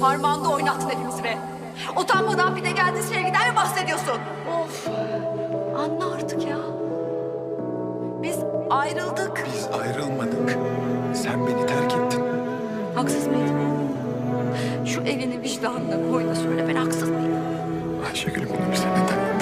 Parmağında oynattın hepimizi be. Utanmadan bir de geldin sevgiden mi bahsediyorsun? Of. Anla artık ya. Biz ayrıldık. Biz ayrılmadık. Sen beni terk ettin. Haksız mıydım? Şu elini vicdanına koy da söyle ben haksız mıyım? Ayşegül bunu bize neden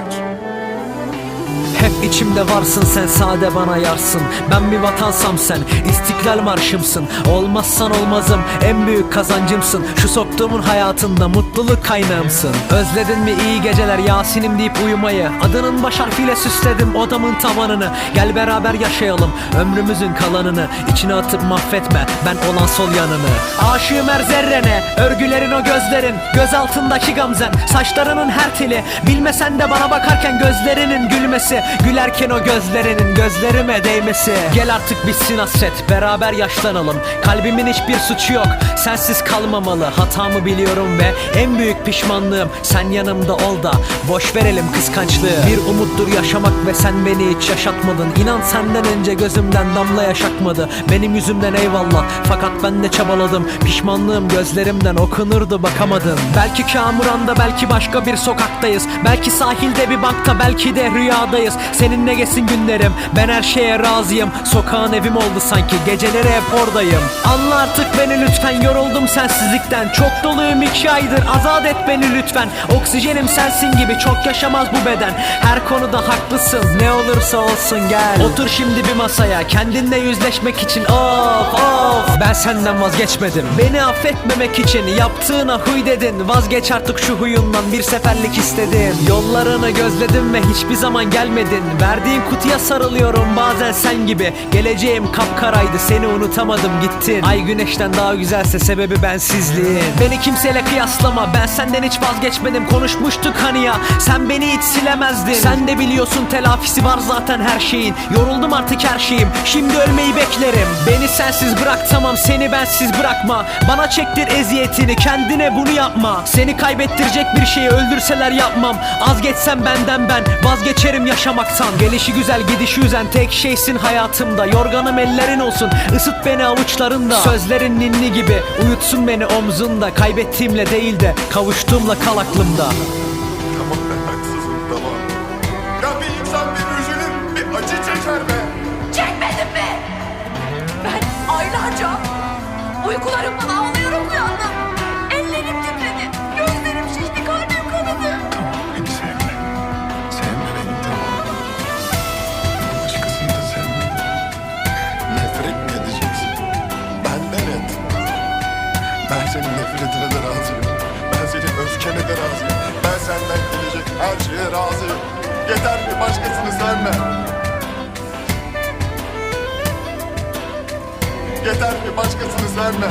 içimde varsın sen sade bana yarsın. Ben bir vatansam sen istiklal marşımsın. Olmazsan olmazım en büyük kazancımsın. Şu soktuğumun hayatında mutluluk kaynağımsın. Özledin mi iyi geceler Yasin'im deyip uyumayı? Adının baş harfiyle süsledim odamın tavanını. Gel beraber yaşayalım ömrümüzün kalanını. İçine atıp mahvetme ben olan sol yanını. Aşığım her zerrene örgülerin o gözlerin. Göz altındaki gamzen saçlarının her teli. Bilmesen de bana bakarken gözlerinin gülmesi Gülerken o gözlerinin gözlerime değmesi. Gel artık bitsin hasret beraber yaşlanalım. Kalbimin hiçbir suçu yok sensiz kalmamalı. Hatamı biliyorum ve en büyük pişmanlığım Sen yanımda ol da boş verelim kıskançlığı. Bir umuttur yaşamak ve sen beni hiç yaşatmadın. İnan senden önce gözümden damla yaş akmadı Benim yüzümden eyvallah fakat ben de çabaladım. Pişmanlığım gözlerimden okunurdu bakamadın. Belki Kamuran'da belki başka bir sokaktayız. Belki sahilde bir bankta belki de rüyadayız Seninle geçsin günlerim. Ben her şeye razıyım. Sokağın evim oldu sanki. Geceleri hep oradayım. Anla artık beni lütfen. Yoruldum sensizlikten. Çok doluyum iki aydır. Azat et beni lütfen. Oksijenim sensin gibi çok yaşamaz bu beden. Her konuda haklısın. Ne olursa olsun gel. Otur şimdi bir masaya. Kendinle yüzleşmek için. Of of. Ben senden vazgeçmedim. Beni affetmemek için yaptığına huy dedin. Vazgeç artık şu huyundan. Bir seferlik istedim. Yollarını gözledim ve hiçbir zaman gelmedin Verdiğin kutuya sarılıyorum bazen sen gibi. Geleceğim kapkaraydı seni unutamadım gittin. Ay güneşten daha güzelse sebebi bensizliğin. Beni kimseyle kıyaslama ben senden hiç vazgeçmedim. Konuşmuştuk hani ya sen beni hiç silemezdin. Sen de biliyorsun telafisi var zaten her şeyin. Yoruldum artık her şeyim şimdi ölmeyi beklerim. Beni sensiz bırak tamam seni bensiz bırakma. Bana çektir eziyetini kendine bunu yapma. Seni kaybettirecek bir şeyi öldürseler yapmam. Az geçsem benden ben vazgeçerim yaşamaktan Gelişi güzel gidişi üzen tek şeysin hayatımda. Yorganım ellerin olsun ısıt beni avuçlarında. Sözlerin ninni gibi uyutsun beni omzunda. Kaybettiğimle değil de kavuştuğumla kal aklımda senin nefretine de razıyım. Ben senin öfkene de razıyım. Ben senden gelecek her şeye razıyım. Yeter ki başkasını sevme. Yeter ki başkasını sevme.